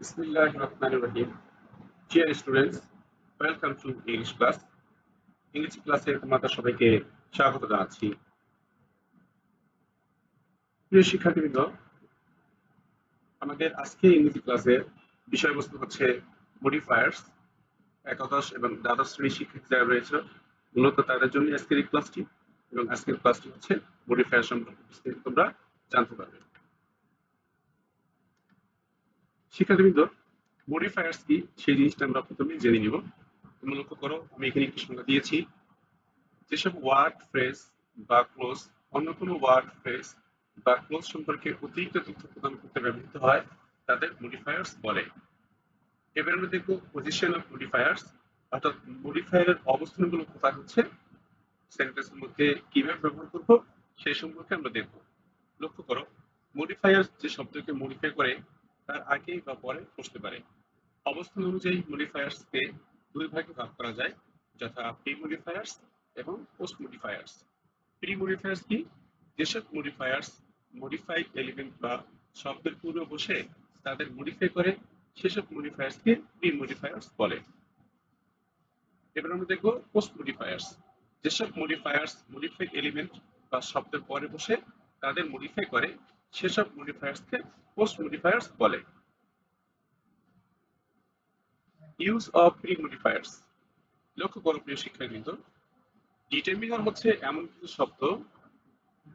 Bismillah Rahman Rahim. Dear students, welcome to English class. আমাদের আজকে ইংরেজি ক্লাসের বিষয়বস্তু হচ্ছে মডিফায়ার্স একাদশ এবং দ্বাদশ শ্রেণির শিক্ষার্থী যারা রয়েছে মূলত তাদের জন্য আজকের এই ক্লাসটি এবং আজকের ক্লাসটি হচ্ছে মডিফায়ার সম্পর্কে তোমরা জানতে পারবে শিক্ষার্থীবৃন্দ মডিফায়ার্স কি? সেই জিনিসটা আমরা প্রথমে জেনে নিব। তোমরা লক্ষ্য করো, আমি এখানে একটি সংজ্ঞা দিয়েছি। যেসব ওয়ার্ড ফ্রেজ বা ক্লোজ অন্য কোনো ওয়ার্ড ফ্রেজ বা ক্লোজ সম্পর্কে অতিরিক্ত তথ্য প্রদান করতে ব্যবহৃত হয় তাদের মডিফায়ার্স বলে। এবার আমরা দেখব পজিশন অফ মডিফায়ার্স অর্থাৎ মডিফায়ারের অবস্থানগুলো কোথায় হচ্ছে সেন্টেন্সের মধ্যে কীভাবে ব্যবহার করব, সেই সম্পর্কে আমরা দেখব। লক্ষ্য করো মডিফায়ার্স যে শব্দকে মডিফাই করে তার আগে বা পরে বসতে পারে। অবস্থান অনুযায়ী মডিফায়ার্সকে দুই ভাগে ভাগ করা যায়, যথা প্রি মডিফায়ার্স এবং পোস্ট মডিফায়ার্স প্রি মডিফায়ার্স কি? যেসব মডিফায়ার্স মডিফাইড এলিমেন্ট বা শব্দের পূর্বে বসে তাদের মডিফাই করে, সেসব মডিফায়ার্সকে প্রি মডিফায়ার্স বলে। এবার আমরা দেখব পোস্ট মডিফায়ার্স যেসব মডিফায়ার্স মডিফাইড এলিমেন্ট বা শব্দের পরে বসে তাদের মডিফাই করে সেসব মডিফায়ার্সকে পোস্ট মডিফায়ার্স বলে। ইউজ অফ প্রি মডিফায়ার্স লক্ষ্য করো প্রিয় শিক্ষার্থীবৃন্দ ডিটারমিনার হচ্ছে এমন কিছু শব্দ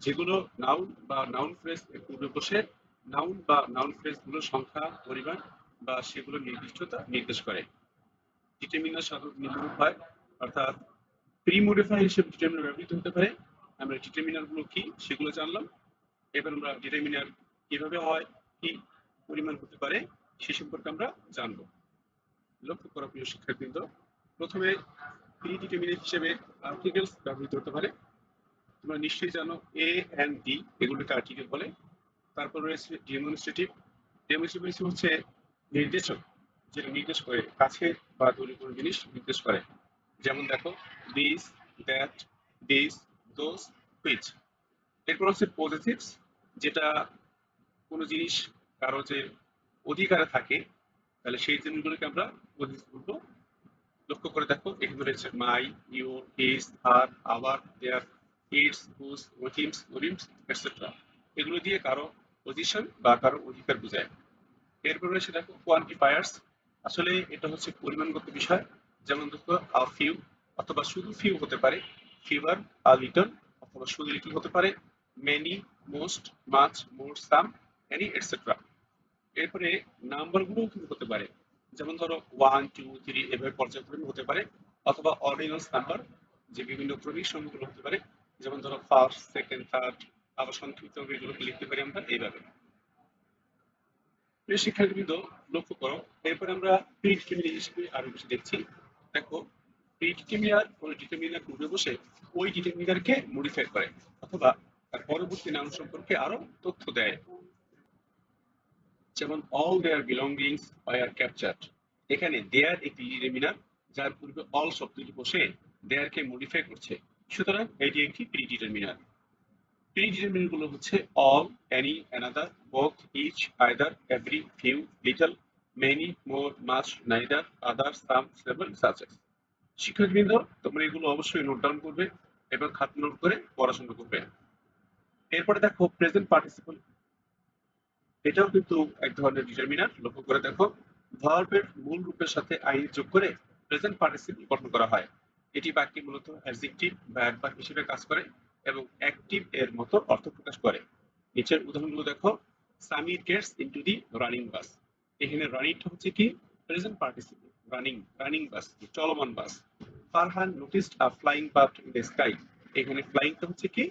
যেগুলো নাউন বা নাউন ফ্রেজ এর পূর্বে বসে নাউন বা নাউন ফ্রেজগুলোর সংখ্যা, পরিমাণ বা সেগুলোর নির্দিষ্টতা নির্দেশ করে। ডিটারমিনার সাধারণত নিম্নরূপ হয়, অর্থাৎ প্রি মডিফাই হিসেবে ডিটারমিনার ব্যবহৃত হতে পারে। আমরা ডিটারমিনারগুলো কি সেগুলো জানলাম। এবার আমরা ডিটারমিনার কীভাবে হয়, কি পরিমাণ হতে পারে, সে সম্পর্কে আমরা জানব। লক্ষ্য করা প্রিয় শিক্ষার্থীবৃন্দ, প্রথমে প্রি ডিটারমিনেট হিসেবে আর্টিকেলস ব্যবহৃত হতে পারে। তোমরা নিশ্চয়ই জানো এ এন্ড ডি এগুলোকে আর্টিকেল বলে। তারপর রয়েছে ডেমনস্ট্রেটিভ ডেমনস্ট্রেটিভ হচ্ছে নির্দেশক, যেটা নির্দেশ করে, কাছে বা দূরে কোনো জিনিস নির্দেশ করে। যেমন দেখো this that this those which এরপর হচ্ছে পজিটিভস যেটা কোনো জিনিস কারও যে অধিকারে থাকে, তাহলে সেই জিনিসগুলোকে আমরা বলব লক্ষ্য করে দেখো। এখানে রয়েছে my your his her our, their its whose ওটিমস ওরিমস এটসেট্রা এগুলো দিয়ে কারও পজিশন বা কারও অধিকার বোঝায়। এরপর রয়েছে দেখো কোয়ান্টিফায়ার্স আসলে এটা হচ্ছে পরিমাণগত বিষয়। যেমন দেখো আ ফিউ অথবা শুধু ফিউ হতে পারে। ফিভার আ লিটল অথবা শুধু লিটল হতে পারে। Many most much more some any etcetera এরপরে নাম্বারগুলো কিন্তু হতে পারে। যেমন ধরো ওয়ান টু থ্রি এভাবে পর্যায়ক্রমে হতে পারে। অথবা অর্ডিনালস নাম্বার যে বিভিন্ন ক্রমিক সংখ্যাগুলো হতে পারে। যেমন ধরো ফার্স্ট সেকেন্ড থার্ড আবার সংক্ষিপ্ত এগুলোকে লিখতে পারি আমরা এইভাবে। শিক্ষার্থীবৃন্দ, লক্ষ্য করো, এরপরে আমরা প্রি ডিটারমিনার হিসেবে আরও কিছু দেখছি। দেখো প্রি ডিটারমিনার কোন ডিটারমিনার পূর্বে বসে ওই ডিটারমিনারকে মডিফাই করে, অথবা তার পরবর্তী নাম সম্পর্কে আরও তথ্য দেয়। যেমন all their belongings are captured এখানে দেয়ার একটি ডিটারমিনার যার পূর্বে অল শব্দটি বসে দেয়ারকে মডিফাই করছে। সুতরাং এটি একটি প্রি ডিটারমিনার প্রি ডিটারমিনারগুলো হচ্ছে all any another both each either every few little many more much neither other some seven such as শিক্ষার্থীবৃন্দ, তোমরা এগুলো অবশ্যই নোট ডাউন করবে এবং খাত নোট করে পড়াশোনা করবে। এরপরে দেখো প্রেজেন্ট পার্টিসিপল এটাও কিন্তু এক ধরনের ডিটারমিনার লক্ষ্য করে দেখো। ভার্বের মূল রূপের সাথে আইন যোগ করে প্রেজেন্ট পার্টিসিপল গঠন করা হয়। এটি বাক্যে মূলত অ্যাডজেক্টিভ বা অ্যাডভার্ব হিসেবে কাজ করে এবং অ্যাক্টিভ এর মতো অর্থ প্রকাশ করে। নিচের উদাহরণগুলো দেখো। Samir gets into the running bus এখানে রানিংটা হচ্ছে কি? Present participle running running bus চলমান bus Farhan noticed a flying bird in the sky এখানে ফ্লাইংটা হচ্ছে কি?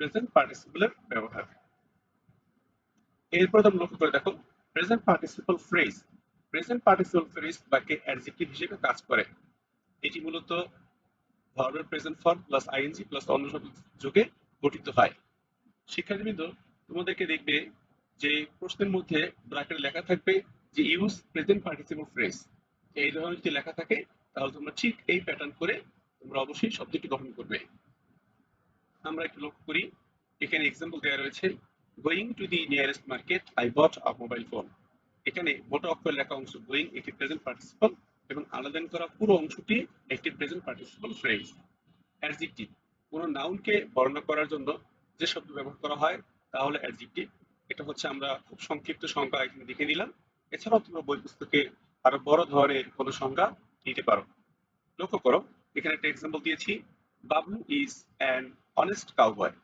প্রেজেন্ট পার্টিসিপলের ব্যবহার। এরপর তোমরা লক্ষ্য করে দেখো present participle phrase present participle phrase বাক্যে অ্যাডজেক্টিভ হিসেবে কাজ করে। এটি মূলত ভার্বের present form plus ING plus অন্য শব্দ যোগে গঠিত হয়। শিক্ষার্থীবৃন্দ, তোমাদেরকে দেখবে যে প্রশ্নের মধ্যে ব্র্যাকেটে লেখা থাকবে যে ইউজ প্রেজেন্ট পার্টিসিপল ফ্রেজ এই ধরনের যদি লেখা থাকে, তাহলে তোমরা ঠিক এই প্যাটার্ন করে তোমরা অবশ্যই শব্দটি গঠন করবে। আমরা একটু লক্ষ্য করি, এখানে এক্সাম্পল দেওয়া রয়েছে going to the nearest market I bought a mobile phone এখানে মোটা অক্ষর লেখা অংশ গোয়িং একটি প্রেজেন্ট পার্টিসিপল এবং আলাদা করা পুরো অংশটি একটি প্রেজেন্ট পার্টিসিপল ফ্রেজ অ্যাডজেক্টিভ কোন নাউনকে বর্ণনা করার জন্য যে শব্দ ব্যবহার করা হয় তা হলো অ্যাডজেক্টিভ এটা হচ্ছে আমরা খুব সংক্ষিপ্ত সংজ্ঞা এখানে দেখে নিলাম। এছাড়াও তোমরা বই পুস্তকে আরও বড় ধরনের কোনো সংজ্ঞা দিতে পারো। লক্ষ্য করো, এখানে একটা এক্সাম্পল দিয়েছি। Bablu is an honest cowboy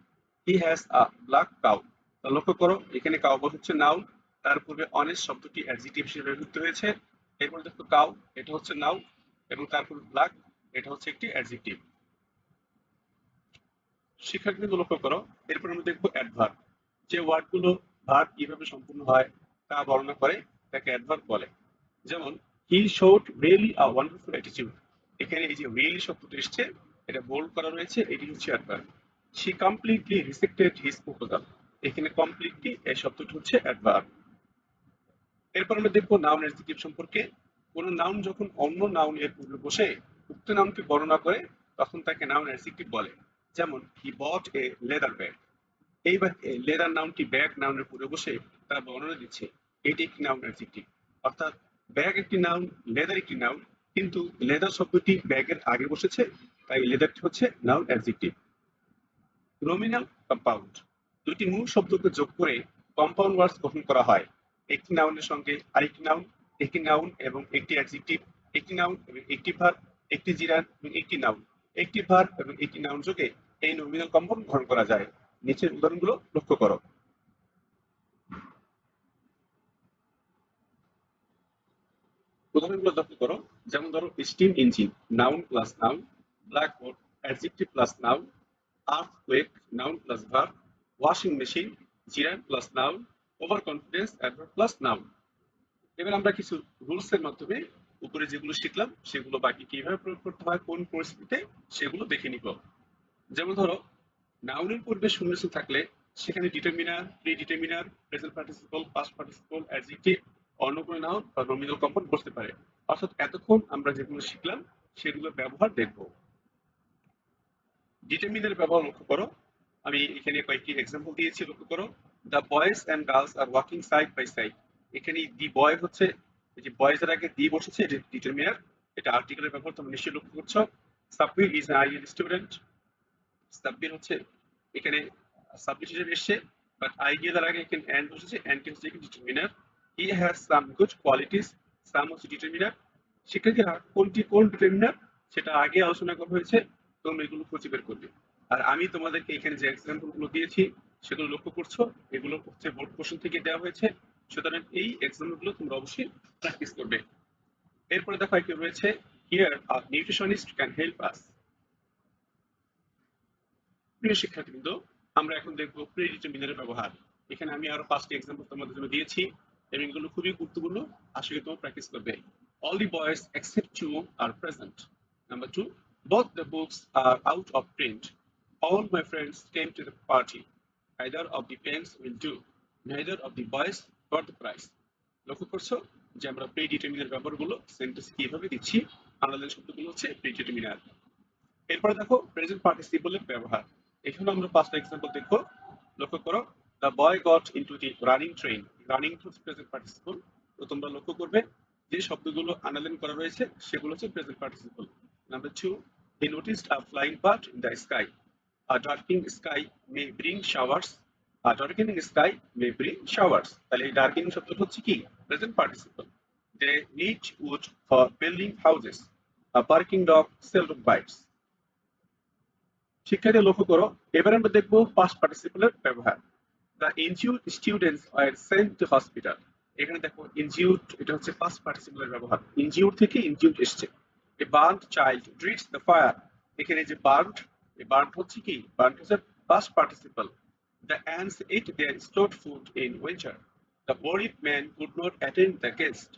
he has a black cow লক্ষ্য করো, এখানে কাউবয় হচ্ছে নাউন তার পূর্বে অনেস্ট শব্দটি অ্যাডজেক্টিভ হিসেবে ব্যবহৃত হয়েছে। এরপর দেখো কাউ এটা হচ্ছে নাউন এবং তারপর ব্ল্যাক এটা হচ্ছে একটি অ্যাডজেক্টিভ শিক্ষার্থীদের লক্ষ্য করো, এরপর আমরা দেখব অ্যাডভার্ব যে ওয়ার্ডগুলো ভার্ব কীভাবে সম্পূর্ণ হয়, তা বর্ণনা করে, তাকে অ্যাডভার্ব বলে। যেমন he showed really a wonderful attitude এখানে এই যে রিয়েলি শব্দটি এসছে এটা বোল্ড করা রয়েছে, এটি হচ্ছে adverb she completely rejected his proposal এখানে কমপ্লিটলি এই শব্দটি হচ্ছে অ্যাডভার্ব এরপর আমরা দেখব নাউন অ্যাডজেক্টিভ সম্পর্কে। কোন নাউন যখন অন্য নাউন এর পূর্বে বসে, উক্ত নাউনকে বর্ণনা করে, তখন তাকে নাউন অ্যাডজেক্টিভ বলে। যেমন he bought a leather bag এইবার লেদার নাউনটি ব্যাগ নাউনের পূর্বে বসে, তার বর্ণনা দিচ্ছে, এটি একটি নাউন অ্যাডজেক্টিভ অর্থাৎ ব্যাগ একটি নাউন লেদার একটি নাউন কিন্তু লেদার শব্দটি ব্যাগের আগে বসেছে তাই লেদারটি হচ্ছে নাউন অ্যাডজেক্টিভ নমিনাল কম্পাউন্ড দুটি মূল শব্দকে যোগ করে কম্পাউন্ড ওয়ার্ডস গঠন করা হয়। একটি নাউনের সঙ্গে আরেকটি নাউন একটি নাউন এবং একটি অ্যাডজেক্টিভ একটি নাউন এবং একটি ভার একটি জিরান এবং একটি নাউন একটি ভার এবং একটি নাউন যোগে এই নমিনাল কম্পাউন্ড গঠন করা যায়। নিচের উদাহরণগুলো লক্ষ্য করো। উদাহরণগুলো লক্ষ্য করো। যেমন ধরো steam engine noun plus noun blackboard adjective plus noun earthquake noun plus verb washing machine gerund plus noun overconfidence adverb plus noun এবার আমরা কিছু রুলস এর মাধ্যমে উপরে যেগুলো শিখলাম, সেগুলো বাকি কীভাবে প্রয়োগ করতে হয়, কোন পরিস্থিতিতে, সেগুলো দেখে নিব। যেমন ধরো নাউনের পূর্বে শূন্যস্থান থাকলে সেখানে determiner pre determiner present participle past participle adjective অন্য কোনো নাউন বা নমিনাল কম্পাউন্ড বসতে পারে। অর্থাৎ এতক্ষণ আমরা যেগুলো শিখলাম সেগুলোর ব্যবহার দেখব। ডিটারমিনার ব্যবহার লক্ষ্য করো। আমি এখানে কয়েকটি এক্সাম্পল দিয়েছি, লক্ষ্য করো। The boys and girls are walking side by side এখানে দি বয় হচ্ছে যে বয়েজ এর আগে দি বসেছে, এটা ডিটারমিনার এটা আর্টিকেলের ব্যবহার, তোমরা নিশ্চয়ই লক্ষ্য করছ। Sabbir is an ideal student Sabbir হচ্ছে, এখানে সাবজেক্ট হিসেবে এসছে বাট আইডিয়া দ্বারা আগে এখানে এন্ড বসেছে এন্ড হচ্ছে determiner he has some good qualities some হচ্ছে ডিটারমিনার শিক্ষার্থীরা কোনটি কোন ডিটারমিনার সেটা আগে আলোচনা করা হয়েছে। তোমরা এগুলো খুঁজে বের করবে। আর আমি তোমাদেরকে এখানে যে এক্সাম্পলগুলো দিয়েছি, সেগুলো লক্ষ্য করছ, এগুলো হচ্ছে বোর্ড কোশ্চেন থেকে দেওয়া হয়েছে। সুতরাং এই এক্সাম্পলগুলো তোমরা অবশ্যই প্র্যাকটিস করবে। এরপরে দেখো কি রয়েছে here a nutritionist can help us প্রিয় শিক্ষার্থীবৃন্দ, আমরা এখন দেখব প্রিডিটারমিনারের ব্যবহার। এখানে আমি আরও পাঁচটি এক্সাম্পল তোমাদের জন্য দিয়েছি, এবং এগুলো খুবই গুরুত্বপূর্ণ। আশা করি তোমরা প্র্যাকটিস করবে। All the boys except two are present. Number two Both the books are out of print. All my friends came to the party. Either of the pens will do. Neither of the boys got the prize. লক্ষ্য করছ যে আমরা pre ব্যবহারগুলো sentence কীভাবে দিচ্ছি আলাদা শব্দগুলো হচ্ছে প্রিডিটারমিনার এরপরে দেখো প্রেজেন্ট পার্টিসিপলের ব্যবহার এখানে আমরা পাঁচটা এক্সাম্পল দেখো লক্ষ্য করো the boy got into the running train running to present participle তো তোমরা লক্ষ্য করবে, যে শব্দগুলো আনালাইন করা রয়েছে, সেগুলো হচ্ছে present participle number two He noticed a flying bird in the sky. A darkening sky may bring showers. A darkening sky may bring showers. তাহলে darkening শব্দটা হচ্ছে কি? Present participle. They need wood for building houses. A barking dog seldom bites. শিক্ষার্থী লক্ষ্য করো এবার আমরা দেখব past participle ব্যবহার the injured students are sent to hospital এখানে দেখো injured এটা হচ্ছে past participle ব্যবহার injured থেকে injured এসছে a burnt child dreads the fire এখানে যে বার্ন এই বার্ন হচ্ছে কি? বার্ন হচ্ছে past participle the ants eat their stored food in winter the worried man could not attend the guest.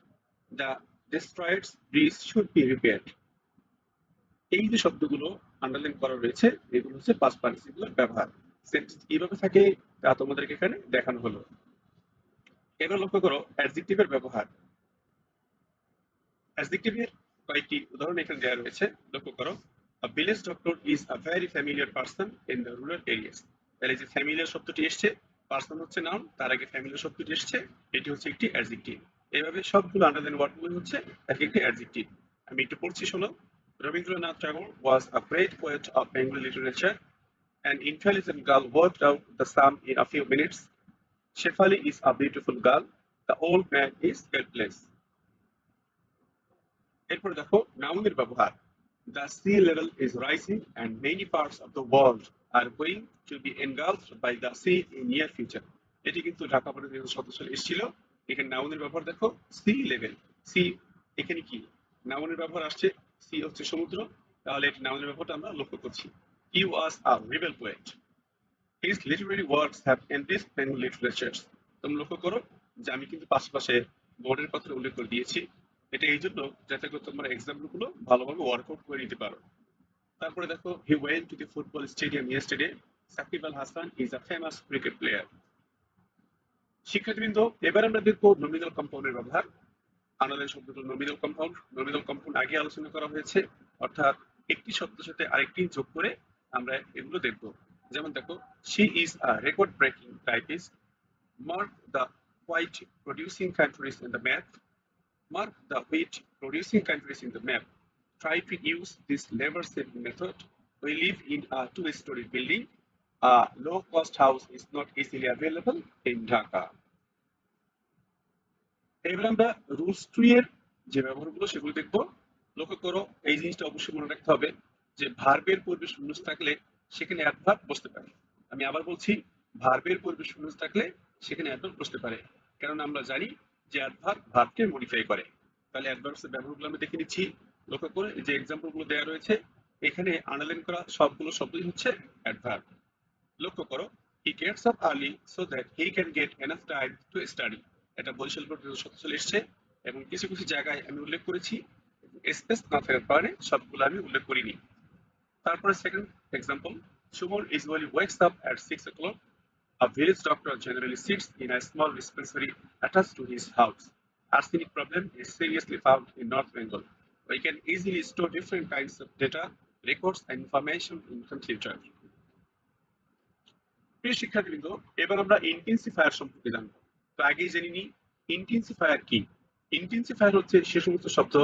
The destroyed bridge should be repaired. এই যে শব্দগুলো underline করা রয়েছে, এগুলো হচ্ছে পাস্ট পার্টিসিপলের ব্যবহার। সেন্টেন্স কীভাবে থাকে, তা তোমাদেরকে এখানে দেখানো হলো। এবার লক্ষ্য করো অ্যাডজেক্টিভের ব্যবহার। অ্যাডজেক্টিভের কয়েকটি উদাহরণ এখানে দেওয়া রয়েছে। লক্ষ্য করো village doctor is a very familiar person in the rural areas তাহলে যে ফ্যামিলিয়ার শব্দটি এসছে পার্সন হচ্ছে নাম তার আগে ফ্যামিলিয়ার শব্দটি এসছে, এটি হচ্ছে একটি অ্যাডজেক্টিভ এভাবে সবগুলো আন্ডারলাইন ওয়ার্ডগুলো হচ্ছে এক একটি অ্যাডজেক্টিভ আমি একটু পড়ছি, শোনো। Rabindranath Tagore was a great poet of Bengal literature an intelligent girl work out the sum in a few minutes Shefali is a beautiful girl the old man is helpless এরপর দেখো নাউনের ব্যবহার। The sea level is rising and many parts of the world are going to be engulfed by the sea in near future. এটি কিন্তু ঢাকা পরিবহন সদস্য এসেছিল। এখানে নাউনের ব্যবহার দেখো সি লেভেল সি এখানে কি? নাউনের ব্যবহার আসছে সি হচ্ছে সমুদ্র। তাহলে এটি নাউনের ব্যবহারটা আমরা লক্ষ্য করছি। He was a rebel poet his literary works have enriched Bengal literatures তুমি লক্ষ্য করো যে আমি কিন্তু পাশাপাশে বোর্ডের কথা উল্লেখ করে দিয়েছি। এটা এই জন্য যাতে করে তোমরা এক্সাম্পলগুলো ভালোভাবে ওয়ার্কআউট করে নিতে পারো। তারপরে দেখো he went to the football stadium yesterday Shakib Al Hasan is a famous cricket player শিক্ষার্থীবৃন্দ, এবার আমরা দেখব নমিনাল কম্পাউন্ডের ব্যবহার। আমাদের শব্দগুলো নমিনাল কম্পাউন্ড নমিনাল কম্পাউন্ড আগে আলোচনা করা হয়েছে, অর্থাৎ একটি শব্দের সাথে আরেকটি যোগ করে আমরা এগুলো দেখব। যেমন দেখো she is a record breaking typist mark the white producing countries in the map mark the wheat producing countries in the map try to use this labor saving method. We live in a two story building. A low cost house is not easily available in dhaka. এবার rules two এর যে ব্যবহারগুলো সেগুলো দেখব। লক্ষ্য করো, এই জিনিসটা অবশ্যই মনে রাখতে হবে যে ভার্বের পূর্বে শূন্য থাকলে সেখানে অ্যাডভার্ব বসতে পারে। আমি আবার বলছি, ভার্বের পূর্বে শূন্য থাকলে সেখানে অ্যাডভার্ব বসতে পারে। কারণ আমরা জানি যে অ্যাডভার্ব ভার্বকে মডিফাই করে। তাহলে অ্যাডভার্বসের ব্যবহারগুলো আমি দেখে নিচ্ছি। লক্ষ্য করে যে এক্সাম্পলগুলো দেওয়া রয়েছে, এখানে আন্ডারলাইন করা সবগুলো শব্দই হচ্ছে অ্যাডভার্ব লক্ষ্য করো he gets up early so that he can get enough time to study এটা বরিশাল বোর্ড শব্দ চলে এসছে এবং কিছু কিছু জায়গায় আমি উল্লেখ করেছি। স্পেস না থাকার কারণে সবগুলো আমি উল্লেখ করিনি। তারপরে second example Suman usually wakes up at 6 o'clock. A village doctor generally sits in a small dispensary attached to his house. Arsenic problem is seriously found in North Bengal. We can easily store different kinds of data, records, and information in computer. প্রিয় শিক্ষার্থীবৃন্দ এবার আমরা intensifier সম্পর্কে জানব তো আগেই জেনে নিই ইন্টেন্সিফায়ার কি ইন্টেন্সিফায়ার হচ্ছে সে সমস্ত শব্দ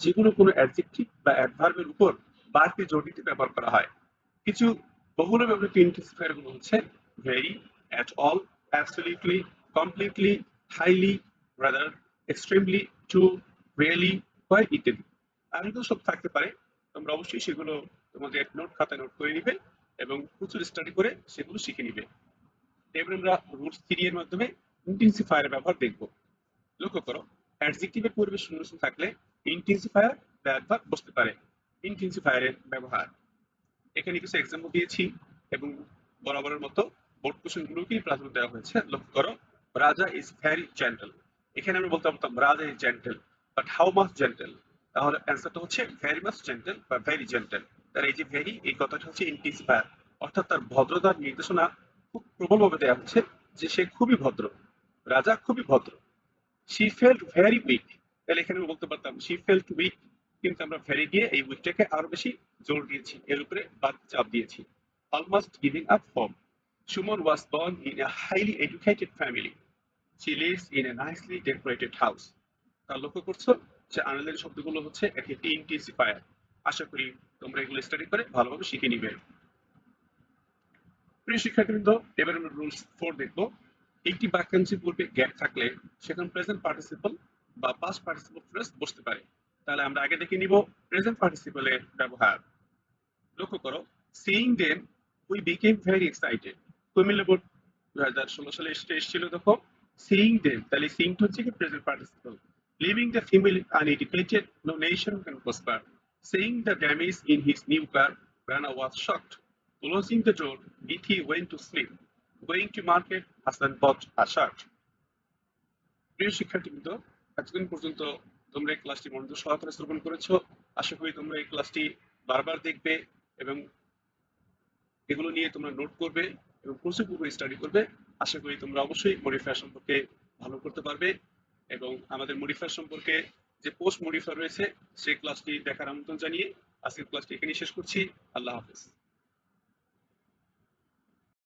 যেগুলো কোনো অ্যাডজেক্টিভ বা অ্যাডভার্বের উপর বাড়তি জোর ব্যবহার করা হয় কিছু বহুল ব্যবহৃত ইন্টেন্সিফায়ার হচ্ছে very at all absolutely completely highly rather extremely too really quite ইত্যাদি আর এগুলো সব থাকতে পারে, তোমরা অবশ্যই সেগুলো তোমাদের এক নোট খাতায় নোট করে নিবে এবং প্রচুর স্টাডি করে সেগুলো শিখে নিবে। এবার আমরা রুটস থ্রি এর মাধ্যমে ইন্টেন্সিফায়ার ব্যবহার দেখব। লক্ষ্য করো অ্যাডজেক্টিভের পূর্বে শূন্য শূন্য থাকলে ইন্টেন্সিফায়ার ব্যবহার বসতে পারে ইন্টেন্সিফায়ারের ব্যবহার। এখানে কিছু এক্সাম্পল দিয়েছি এবং বরাবরের মতো বোর্ড প্রাধান্য দেওয়া হয়েছে। লক্ষ্য করো, রাজা ইজ ভ্যারি জেন্টাল এখানে বলতে পারতাম, Raja is gentle but how gentle তাহলে অ্যান্সারটা হচ্ছে ভেরি জেন্টাল বা ভেরি জেন্টাল তার এই যে ভেরি এই কথাটা হচ্ছে ইন্টেন্সিফায়ার অর্থাৎ তার ভদ্রতার নির্দেশনা খুব প্রবলভাবে দেওয়া হচ্ছে যে সে খুবই ভদ্র। রাজা খুবই ভদ্র। শি ফেল্ট ভেরি উইক তাহলে এখানে বলতে পারতাম শি ফেল্ট উইক কিন্তু আমরা ভেরি দিয়ে এই উইকটাকে আরও বেশি জোর দিয়েছি। এর উপরে বাদ চাপ দিয়েছি। Almost giving up home Suman was born in a highly educated family she lives in a nicely decorated house তার লক্ষ্য করছ? যে আনন্দের শব্দগুলো হচ্ছে এক একটি ইন্টেন্সিফায়ার আশা করি তোমরা এগুলো স্টাডি করে ভালোভাবে শিখে নিবে। প্রিয় শিক্ষার্থীবৃন্দ, এবার আমরা রুলস ফোর দেখব। একটি বাক্যাংশের পূর্বে গ্যাপ থাকলে সেখানে প্রেজেন্ট পার্টিসিপল বা পাস্ট পার্টিসিপল ফ্রেজ বসতে পারে। তাহলে আমরা আগে দেখে নিব প্রেজেন্ট পার্টিসিপলের ব্যবহার। লক্ষ্য করো seeing them we became very excited Cumilla board হাজার ষোলো সালে এসে এসেছিল দেম তাহলে হচ্ছে কি present leaving the uneducated no nation can prosper the damage in his new car Rana was shocked door, Bithi went to sleep. Going to market, Hassan bought a shirt. প্রিয় শিক্ষার্থীবৃন্দ পর্যন্ত তোমরা এই ক্লাসটি মনোযোগ সহকারে শ্রবণ করেছ। আশা করি তোমরা এই ক্লাসটি বারবার দেখবে এবং এগুলো নিয়ে তোমরা নোট করবে। এবং প্রচুর পূর্বে স্টাডি করবে। আশা করি তোমরা অবশ্যই মডিফায়ার সম্পর্কে ভালো করতে পারবে এবং আমাদের মডিফায়ার সম্পর্কে যে পোস্ট মডিফায়ার রয়েছে, সেই ক্লাসটি দেখার আমন্ত্রণ জানিয়ে আজকের ক্লাসটি এখানেই শেষ করছি। আল্লাহ হাফেজ।